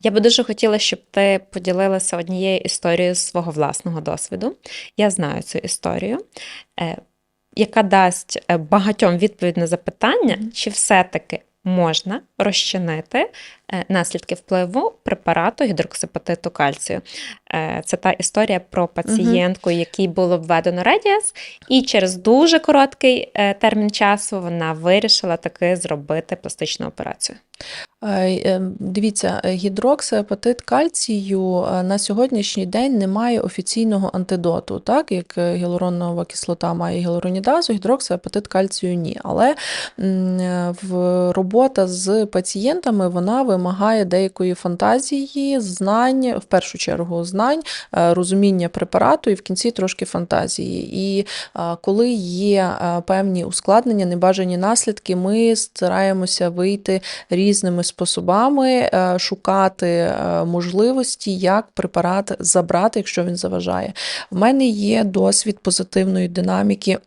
Я би дуже хотіла, щоб ти поділилася однією історією з свого власного досвіду. Я знаю цю історію, е, яка дасть е, багатьом відповідь на запитання, чи все-таки можна розчинити наслідки впливу препарату гідроксипатиту кальцію. Е, Це та історія про пацієнтку, якій було введено редіас, і через дуже короткий е, термін часу вона вирішила таки зробити пластичну операцію. Е, е, Дивіться, е, гідроксиапатит кальцію е, на сьогоднішній день не має офіційного антидоту, так як е, гіалуронова кислота має гіалуронідазу, гідроксиапатит кальцію ні. Але е, в робота з пацієнтами вона вимагає деякої фантазії, знань, в першу чергу знань, е, розуміння препарату і в кінці трошки фантазії. І е, коли є е, певні ускладнення, небажані наслідки, ми стараємося вийти різними способами, шукати можливості, як препарат забрати, якщо він заважає. В мене є досвід позитивної динаміки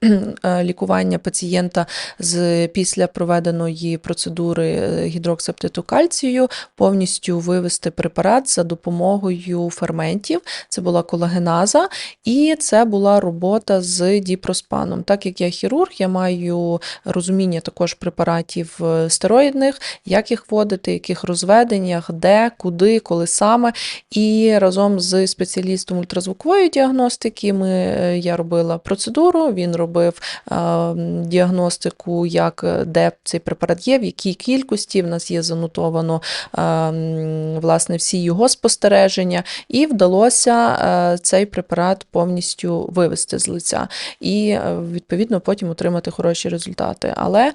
лікування пацієнта з після проведеної процедури гідроксептиту кальцію, повністю вивести препарат за допомогою ферментів. Це була колагеназа, і це була робота з діпроспаном. Так як я хірург, я маю розуміння також препаратів е, стероїдних, як їх вводити, яких розведеннях, де, куди, коли саме. І разом з спеціалістом ультразвукової діагностики ми, е, я робила процедуру, він робив е, діагностику, як де цей препарат є, в якій кількості. В нас є занотовано власне всі його спостереження, і вдалося е, цей препарат повністю вивести з лиця і е, відповідно потім отримати хороші результати. Але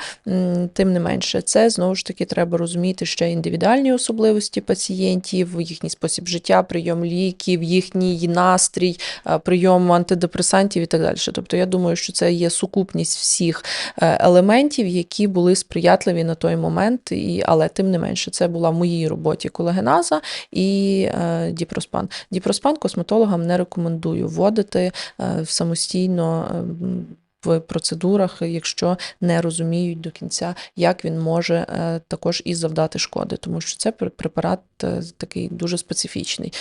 тим не менше, це знову ж таки треба розуміти ще індивідуальні особливості пацієнтів, їхній спосіб життя, прийом ліків, їхній настрій, е, прийом антидепресантів і так далі. Тобто, я думаю, що це є сукупність всіх елементів, які були сприятливі на той момент, і, але тим не менше, це була в моїй роботі колагеназа і е, діпроспан. Діпроспан косметологам не рекомендую вводити е, самостійно. е, В процедурах, якщо не розуміють до кінця, як він може також і завдати шкоди, тому що це препарат такий дуже специфічний.